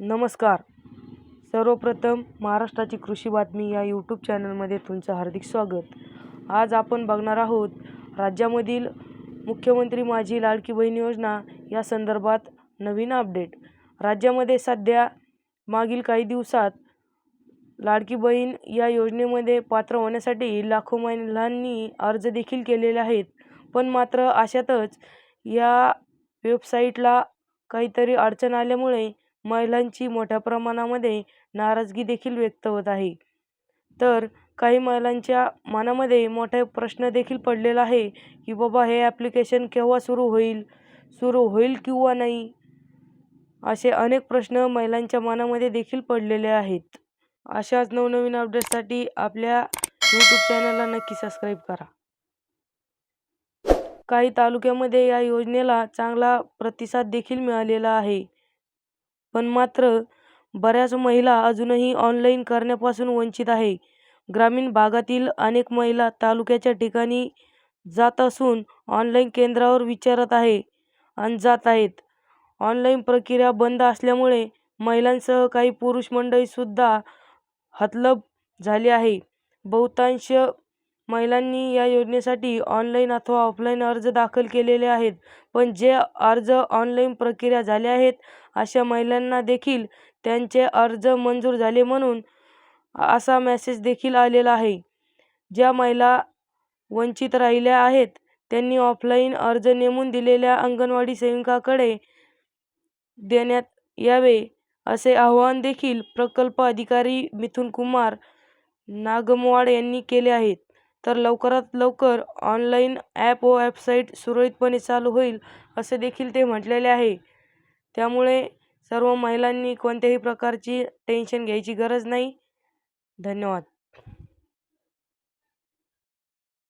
नमस्कार. सर्वप्रथम महाराष्ट्राची कृषी बातमी या यूट्यूब चॅनलमध्ये तुमचं हार्दिक स्वागत. आज आपण बघणार आहोत राज्यामधील मुख्यमंत्री माझी लाडकी बहीण योजना या संदर्भात नवीन अपडेट राज्यामध्ये सध्या मागील काही दिवसात लाडकी बहीण या योजनेमध्ये पात्र होण्यासाठी लाखो महिलांनी अर्ज देखील केलेले आहेत. पण मात्र अशातच या वेबसाईटला काहीतरी अडचण आल्यामुळे महिलांची मोठ्या प्रमाणामध्ये नाराजगी देखील व्यक्त होत आहे. तर काही महिलांच्या मनामध्ये मोठा प्रश्न देखील पडलेला आहे की बाबा हे ॲप्लिकेशन केव्हा सुरू होईल? सुरू होईल किंवा नाही? असे अनेक प्रश्न महिलांच्या मनामध्ये देखील पडलेले आहेत. अशाच नवनवीन अपडेट्ससाठी आपल्या यूट्यूब चॅनलला नक्की सबस्क्राईब करा. काही तालुक्यामध्ये या योजनेला चांगला प्रतिसाद देखील मिळालेला आहे. पण मात्र बऱ्याच महिला अजूनही ऑनलाईन करण्यापासून वंचित आहे. ग्रामीण भागातील अनेक महिला तालुक्याच्या ठिकाणी जात असून ऑनलाईन केंद्रावर विचारत आहे आणि जात आहेत. ऑनलाईन प्रक्रिया बंद असल्यामुळे महिलांसह काही पुरुष मंडळीसुद्धा हतलब झाली आहे. बहुतांश महिलांनी या योजनेसाठी ऑनलाईन अथवा ऑफलाईन अर्ज दाखल केलेले आहेत. पण जे अर्ज ऑनलाईन प्रक्रिया झाले आहेत अशा महिलांना देखील त्यांचे अर्ज मंजूर झाले म्हणून असा मेसेज देखील आलेला आहे. ज्या महिला वंचित राहिल्या आहेत त्यांनी ऑफलाईन अर्ज नेमून दिलेल्या अंगणवाडी सेविकाकडे देण्यात यावे असे आवाहन देखील प्रकल्प अधिकारी मिथुन कुमार नागमवाड यांनी केले आहेत तर लवकरात लवकर ऑनलाईन ॲप व वेबसाईट सुरळीतपणे चालू होईल असे देखील ते म्हटलेले आहे. त्यामुळे सर्व महिलांनी कोणत्याही प्रकारची टेन्शन घ्यायची गरज नाही. धन्यवाद.